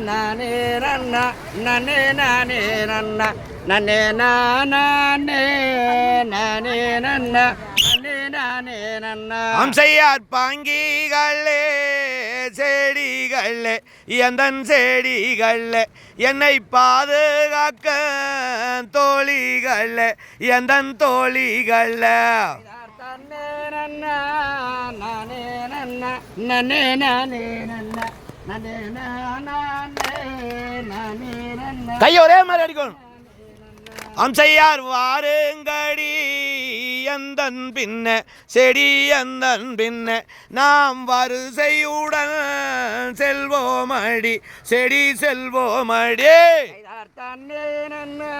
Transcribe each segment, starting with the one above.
நானே நன்னா நன்னே நானே நன்னா நன்னே நானே நானே நன்னா நன்னே நானே நன்னா அம்சையார் பாங்கிகளே செடிகளே எந்தன் செடிகளே என்னை பாதுகாக்க தோழிகளே எந்தன் தோழிகளே. நானே நானே நன்னே நானே நானே நன்னா கையை ஒரே மாதிரி அடிக்கணும். அம்சையார் வாருங்கடி எந்தன் பின்ன செடி எந்தன் பின்ன நாம் வரிசையுடன் செல்வோமடி செடி செல்வோமடி. ஐதார் தன்னே நன்னா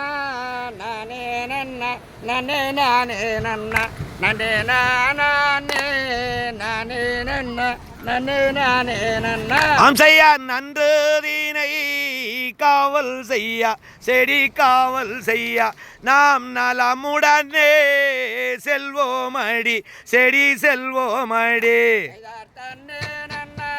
நானே நன்னா நன்னே நானே நன்னா நானே நானே. நன்னா அம்சையார் நன்று தீனை காவல் செய்ய செடி காவல் செய்ய. நாம் நலமுடனே செல்வோமடி செடி செல்வோமடி. ஐதார் தன்னே நன்னா.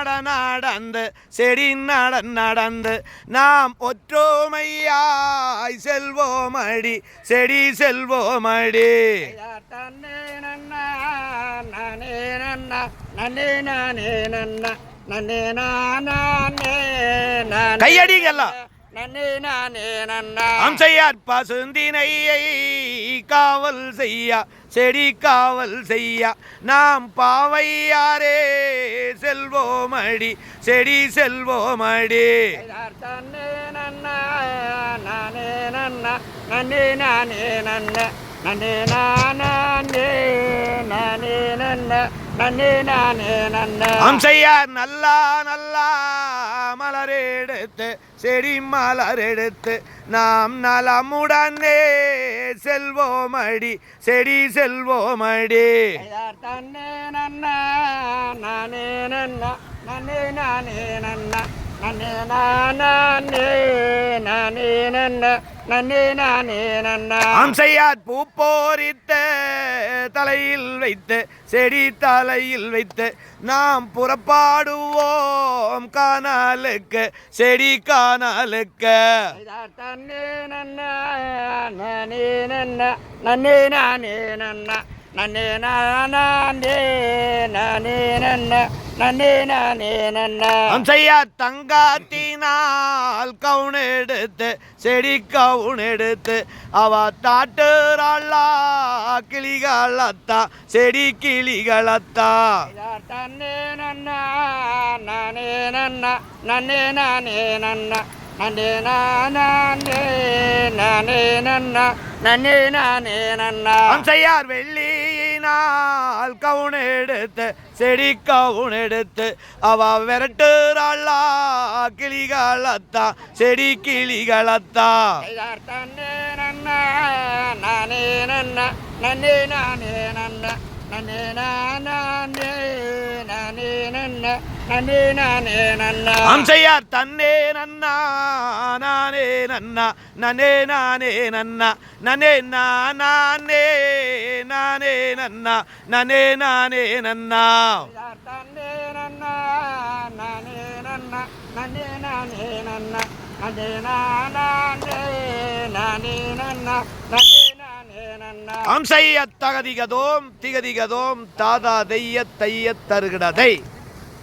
நட நடந்து செடி நட நடந்து நாம் ஒற்றுமையாய் செல்வோமடி செடி செல்வோமடி நன்னா நானே நன்னா நானே நன்னா நன்னே நானே நானே கையடிங்கெல்லாம். அம்சையார் பசுந்தினையை காவல் செய்ய செடி காவல் செய்ய. நாம் பாவையாரே செல்வோமடி செடி செல்வோமடி. தன்னே நன்னா நானே நன்னா. நன்னே நானே நன்னா. நன்னே நானே நானே நன்னா. நன்னே நானே நன்னா. அம்சையார் நல்லா நல்லா. மலரெடுத்து செடி மலரெடுத்து நாம் நலமுடனே செல்வோமடி செடி செல்வோமடி. ஐதார் தன்னே நன்னா நானே நன்னா நானே நானே நன்னா நானே நானே நானே நன்னா நன்னே நானே நன்னா. அம்சையார் பூ போரித்த தலையில் வைத்து செடி தலையில் வைத்து நாம் புறப்பாடுவோம் காணாலுக்கு செடி காணாலுக்கு. தன்னே நன்னா நானே நன்னா நன்னே நானே நன்னா நன்னே நானே நானே நன்னா. நன்னே நானே நன்னா அம்சையார் தங்காத்தினால் கவுனெடுத்து செடி கவுனெடுத்து அவ தாட்டுறாளா கிளிகளத்தா செடி கிளிகளத்தா. தன்னே நன்னா நானே நன்னா நன்னே நானே நன்னா நன்னே நானே நானே நன்னா நன்னே நானே நன்னா. அம்சையார் வெள்ளியினால் கவுனெடுத்து செடி கவுனெடுத்து அவ விரட்டுறாளா கிளிகளத்தா செடி கிளிகளத்தா. ஐதார் தன்னே நன்னா நானே நன்ன நன்னே நானே நன்ன நன்னே நானே நானே நன்ன. நன்னே நானே நன்னா. அம்சையார் தன்னே நன்னா நானே நன்னா. நனே நானே நன்னா. நனே நானே நானே நன்னா. நனே நானே நன்னா. தன்னே நன்னா. நானே நன்னா. நன்னே நானே நன்னா. நன்னே நானே நானே நன்னா. நானே அம்சைய தகதிகதோம் திகதிகதோம் தாதா தெய்ய தைய தருகிடதை